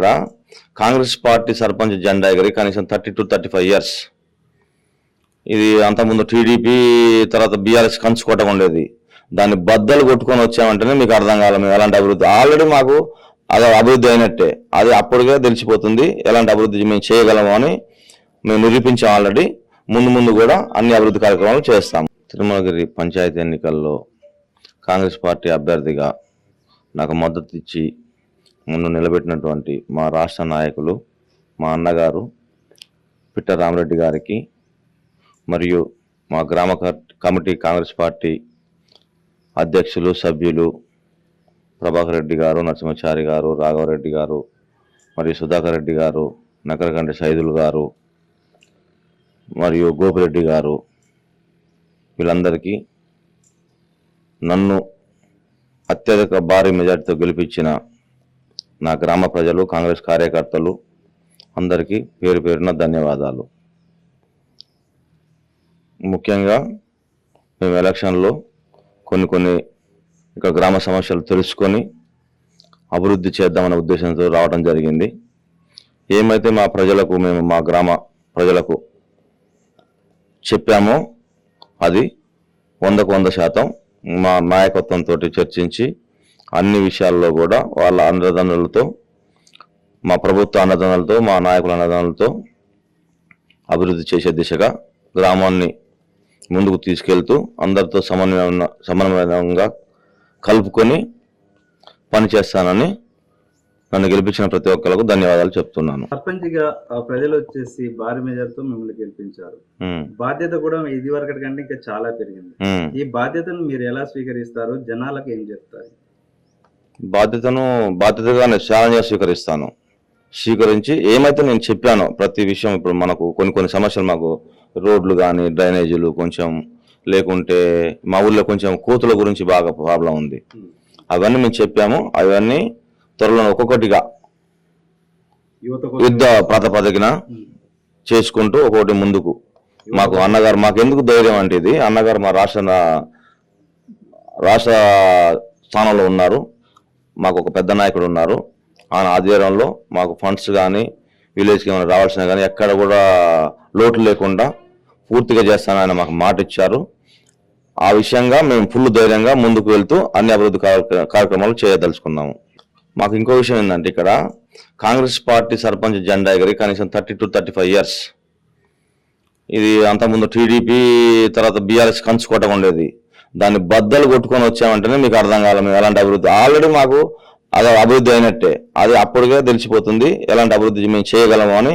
ఇక్కడ కాంగ్రెస్ పార్టీ సర్పంచ్ జెండా ఎగరి కనీసం thirty two thirty five years. ఇది అంతకుముందు టీడీపీ తర్వాత బీఆర్ఎస్ కంచుకోవటం ఉండేది. దాన్ని బద్దలు కొట్టుకొని వచ్చామంటేనే మీకు అర్థం కావాలి మేము ఎలాంటి అభివృద్ధి. ఆల్రెడీ మాకు అది అభివృద్ధి అయినట్టే. అది అప్పటికే తెలిసిపోతుంది ఎలాంటి అభివృద్ధి మేము చేయగలము అని మేము నిరూపించాం ఆల్రెడీ ముందు ముందు కూడా అన్ని అభివృద్ధి కార్యక్రమాలు చేస్తాం. తిరుమలగిరి పంచాయతీ ఎన్నికల్లో కాంగ్రెస్ పార్టీ అభ్యర్థిగా నాకు మద్దతు ఇచ్చి ముందు నిలబెట్టినటువంటి మా రాష్ట్ర నాయకులు మా అన్నగారు పిట్ట రామరెడ్డి గారికి మరియు మా గ్రామ కమిటీ కాంగ్రెస్ పార్టీ అధ్యక్షులు సభ్యులు ప్రభాకర్ రెడ్డి గారు నరసింహచారి గారు రాఘవరెడ్డి గారు మరియు సుధాకర్ రెడ్డి గారు నకరకంటి సైదులు గారు మరియు గోపిరెడ్డి గారు వీళ్ళందరికీ నన్ను అత్యధిక భారీ మెజార్టీతో గెలిపించిన నా గ్రామ ప్రజలు కాంగ్రెస్ కార్యకర్తలు అందరికీ పేరు పేరున ధన్యవాదాలు. ముఖ్యంగా మేము ఎలక్షన్లో కొన్ని కొన్ని ఇక్కడ గ్రామ సమస్యలు తెలుసుకొని అభివృద్ధి చేద్దామనే ఉద్దేశంతో రావడం జరిగింది. ఏమైతే మా ప్రజలకు మేము మా గ్రామ ప్రజలకు చెప్పామో అది వందకు వంద శాతం మా నాయకత్వంతో చర్చించి అన్ని విషయాల్లో కూడా వాళ్ళ అన్నదండలతో మా ప్రభుత్వ అన్నదండలతో మా నాయకుల అన్నదండలతో అభివృద్ధి చేసే దిశగా గ్రామాన్ని ముందుకు తీసుకెళ్తూ అందరితో సమన్వయం సమన్వయంగా కలుపుకొని పనిచేస్తానని నన్ను గెలిపించిన ప్రతి ఒక్కరికి ధన్యవాదాలు చెప్తున్నాను. సర్పంచ్గా ప్రజలు వచ్చేసి భారీ మెజార్టీతో మిమ్మల్ని గెలిపించారు. బాధ్యత కూడా ఇది వరకటి కంటే ఇంకా చాలా పెరిగింది. ఈ బాధ్యతను మీరు ఎలా స్వీకరిస్తారు? జనాలకు ఏం చెప్తారు? బాధ్యతను బాధ్యతగా నేను ఛాలెంజ్గా స్వీకరిస్తాను. స్వీకరించి ఏమైతే నేను చెప్పానో ప్రతి విషయం ఇప్పుడు మనకు కొన్ని కొన్ని సమస్యలు మాకు రోడ్లు కానీ డ్రైనేజీలు కొంచెం లేకుంటే మా ఊళ్ళో కొంచెం కోతుల గురించి బాగా ప్రాబ్లం ఉంది. అవన్నీ మేము చెప్పాము. అవన్నీ త్వరలో ఒక్కొక్కటిగా యుద్ధ ప్రాతిపదికన చేసుకుంటూ ఒక్కొక్కటి ముందుకు. మాకు అన్నగారు మాకు ఎందుకు ధైర్యం అంటే ఇది? అన్నగారు మా రాష్ట్ర రాష్ట్ర స్థానంలో ఉన్నారు. మాకు ఒక పెద్ద నాయకుడు ఉన్నారు. ఆయన ఆధ్వర్యంలో మాకు ఫండ్స్ కానీ విలేజ్కి ఏమైనా రావాల్సిన కానీ ఎక్కడ కూడా లోటు లేకుండా పూర్తిగా చేస్తానని ఆయన మాకు మాట ఇచ్చారు. ఆ విషయంగా మేము ఫుల్ ధైర్యంగా ముందుకు వెళ్తూ అన్ని అభివృద్ధి కార్య- కార్యక్రమాలు చేయదలుచుకున్నాము. మాకు ఇంకో విషయం ఏంటంటే ఇక్కడ కాంగ్రెస్ పార్టీ సర్పంచ్ జెండా ఎగిరి కనీసం thirty two thirty five years. ఇది అంతకుముందు టీడీపీ తర్వాత బీఆర్ఎస్ కంచుకోవటం ఉండేది. దాన్ని బద్దలు కొట్టుకొని వచ్చామంటేనే మీకు అర్థం కావాలి మేము ఎలాంటి అభివృద్ధి. ఆల్రెడీ మాకు అది అభివృద్ధి అయినట్టే. అది అప్పటికే తెలిసిపోతుంది ఎలాంటి అభివృద్ధి మేము చేయగలము అని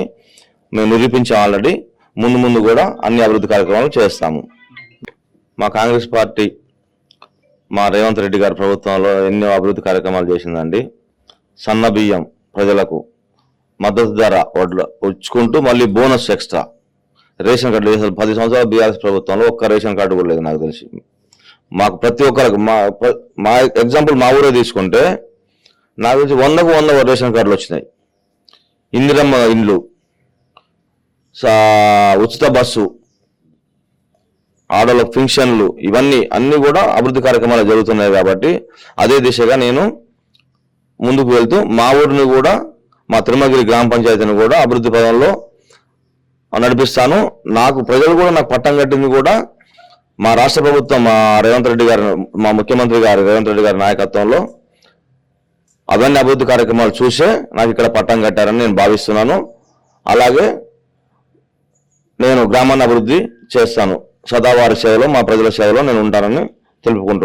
మేము నిరూపించాం ఆల్రెడీ ముందు ముందు కూడా అన్ని అభివృద్ధి కార్యక్రమాలు చేస్తాము. మా కాంగ్రెస్ పార్టీ మా రేవంత్ రెడ్డి గారి ప్రభుత్వంలో ఎన్నో అభివృద్ధి కార్యక్రమాలు చేసిందండి. సన్న బియ్యం ప్రజలకు మద్దతు ధర వడ్ల ఉంచుకుంటూ మళ్ళీ బోనస్ ఎక్స్ట్రా. రేషన్ కార్డు అసలు పది సంవత్సరాలు బీఆర్ఎస్ ప్రభుత్వంలో ఒక్క రేషన్ కార్డు కూడా లేదు నాకు తెలిసి. మాకు ప్రతి ఒక్కరికి మా మా ఎగ్జాంపుల్ మా ఊరే తీసుకుంటే నాకు తెలిసి వందకు వంద రేషన్ కార్డులు వచ్చినాయి. ఇందిరమ్మ ఇండ్లు సా- ఉచిత బస్సు ఆడోళ్ళ ఫంక్షన్లు ఇవన్నీ అన్నీ కూడా అభివృద్ధి కార్యక్రమాలు జరుగుతున్నాయి కాబట్టి అదే దిశగా నేను ముందుకు వెళ్తూ మా ఊరిని కూడా మా తిరుమలగిరి గ్రామ పంచాయతీని కూడా అభివృద్ధి పదంలో నడిపిస్తాను. నాకు ప్రజలు కూడా నాకు పట్టం కట్టింది కూడా మా రాష్ట్ర ప్రభుత్వం మా రేవంత్ రెడ్డి గారి మా ముఖ్యమంత్రి గారు రేవంత్ రెడ్డి గారి నాయకత్వంలో అవన్నీ అభివృద్ధి కార్యక్రమాలు చూసే నాకు ఇక్కడ పట్టం కట్టారని నేను భావిస్తున్నాను. అలాగే నేను గ్రామాన్ని అభివృద్ధి చేస్తాను. సదావారి సేవలో మా ప్రజల సేవలో నేను ఉంటానని తెలుపుకుంటున్నాను.